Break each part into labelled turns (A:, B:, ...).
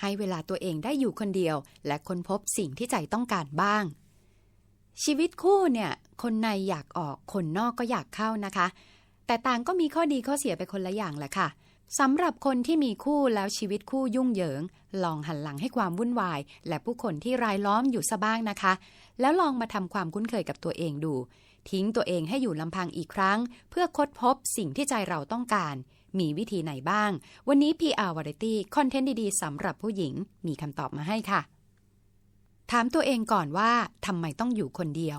A: ให้เวลาตัวเองได้อยู่คนเดียว และค้นพบสิ่งที่ใจต้องการบ้าง ชีวิตคู่เนี่ย คนในอยากออกคนนอกก็อยากเข้านะคะ แต่ต่างก็มีข้อดีข้อเสียไปคนละอย่างแหละค่ะสำหรับคนที่มีคู่แล้วชีวิตคู่ยุ่งเหยิง ลองหันหลังให้ความวุ่นวาย และผู้คนที่รายล้อมอยู่ซะบ้างนะคะ แล้วลองมาทำความคุ้นเคยกับตัวเองดู ทิ้งตัวเองให้อยู่ลำพังอีกครั้ง เพื่อค้นพบสิ่งที่ใจเราต้องการ มีวิธีไหนบ้าง วันนี้ PR Variety คอนเทนต์ดีๆสำหรับผู้หญิงมีคำตอบมาให้ค่ะ ถามตัวเองก่อนว่าทำไมต้องอยู่คนเดียว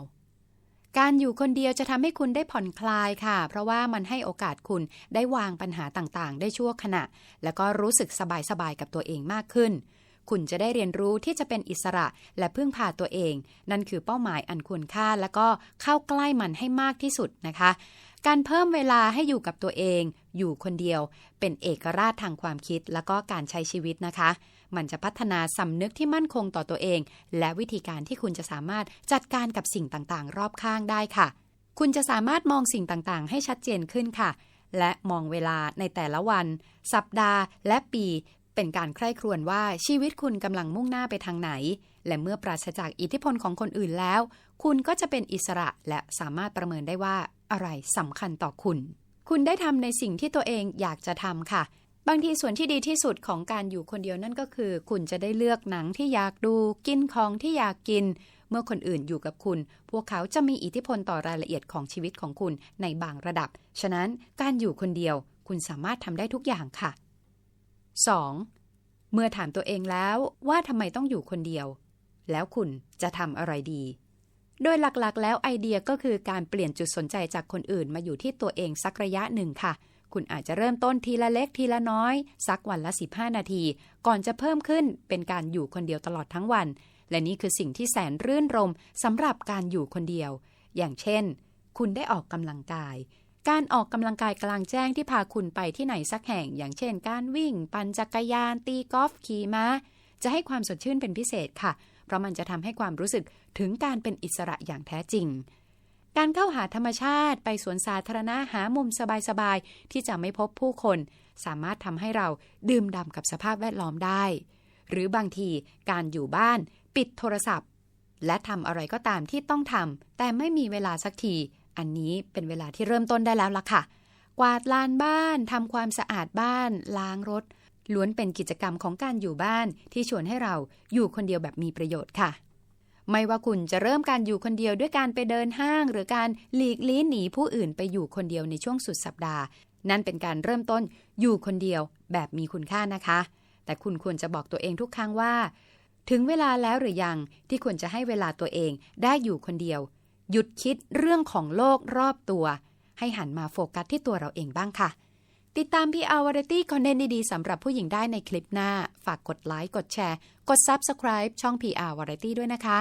A: การอยู่คนเดียวจะทำให้คุณได้ผ่อนคลายค่ะ เพราะว่ามันให้โอกาสคุณได้วางปัญหาต่างๆ ได้ชั่วขณะ แล้วก็รู้สึกสบายๆกับตัวเองมากขึ้นคุณจะได้เรียนรู้ที่จะเป็นอิสระและพึ่งพาตัวเอง นั่นคือเป้าหมายอันควรค่า แล้วก็เข้าใกล้มันให้มากที่สุดนะคะ การเพิ่มเวลาให้อยู่กับตัวเอง อยู่คนเดียว เป็นเอกราชทางความคิดแล้วก็การใช้ชีวิตนะคะ มันจะพัฒนาสำนึกที่มั่นคงต่อตัวเอง และวิธีการที่คุณจะสามารถจัดการกับสิ่งต่างๆ รอบข้างได้ค่ะ คุณจะสามารถมองสิ่งต่างๆ ให้ชัดเจนขึ้นค่ะ และมองเวลาในแต่ละวัน สัปดาห์ และปี เป็นการใคร่ครวญว่าชีวิตคุณกำลังมุ่งหน้าไปทางไหน และเมื่อปราศจากอิทธิพลของคนอื่นแล้ว คุณก็จะเป็นอิสระและสามารถประเมินได้ว่าอะไรสำคัญต่อคุณ คุณได้ทำในสิ่งที่ตัวเองอยากจะทำค่ะ บางทีส่วนที่ดีที่สุดของการอยู่คนเดียวนั่นก็คือ คุณจะได้เลือกหนังที่อยากดู กินของที่อยากกิน เมื่อคนอื่นอยู่กับคุณ พวกเขาจะมีอิทธิพลต่อรายละเอียดของชีวิตของคุณในบางระดับ ฉะนั้นการอยู่คนเดียว คุณสามารถทำได้ทุกอย่างค่ะ 2. เมื่อถามตัวเองแล้วว่าทำไมต้องอยู่คนเดียว แล้วคุณจะทำอะไรดี โดยหลักๆ แล้วไอเดียก็คือการเปลี่ยนจุดสนใจจากคนอื่นมาอยู่ที่ตัวเองสักระยะหนึ่งค่ะ คุณอาจจะเริ่มต้นทีละเล็กทีละน้อย สักวันละ 15 นาที ก่อนจะเพิ่มขึ้นเป็นการอยู่คนเดียวตลอดทั้งวัน และนี่คือสิ่งที่แสนรื่นรมสำหรับการอยู่คนเดียว อย่างเช่น คุณได้ออกกำลังกาย การออกกำลังกายกลางแจ้งที่พาคุณไปที่ไหนสักแห่ง อย่างเช่น การวิ่ง ปั่นจักรยาน ตีกอล์ฟขี่ม้า จะให้ความสดชื่นเป็นพิเศษค่ะ เพราะมันจะทำให้ความรู้สึกถึงการเป็นอิสระอย่างแท้จริง การเข้าหาธรรมชาติไปสวนสาธารณะหามุมสบายๆที่จะไม่พบผู้คน สามารถทำให้เราดื่มด่ำกับสภาพแวดล้อมได้ หรือบางทีการอยู่บ้าน ปิดโทรศัพท์ และทำอะไรก็ตามที่ต้องทำแต่ไม่มีเวลาสักที อันนี้เป็นเวลาที่เริ่มต้นได้แล้วล่ะค่ะ กวาดลานบ้านทำความสะอาดบ้าน ล้างรถ ล้วนเป็นกิจกรรมของการอยู่บ้านที่ชวนให้เราอยู่คนเดียวแบบมีประโยชน์ค่ะ ไม่ว่าคุณจะเริ่มการอยู่คนเดียวด้วยการไปเดินห้าง หรือการหลีกลี้หนีผู้อื่นไปอยู่คนเดียวในช่วงสุดสัปดาห์ นั่นเป็นการเริ่มต้นอยู่คนเดียวแบบมีคุณค่านะคะ แต่คุณควรจะบอกตัวเองทุกครั้งว่า ถึงเวลาแล้วหรือยังที่ควรจะให้เวลาตัวเองได้อยู่คนเดียว หยุดคิดเรื่องของโลกรอบตัว ให้หันมาโฟกัสที่ตัวเราเองบ้างค่ะ ติดตาม PR Variety คอนเทนต์ดีๆสำหรับผู้หญิงได้ในคลิปหน้า ฝากกดไลค์ กดแชร์ กด Subscribe ช่อง PR Variety ด้วยนะคะ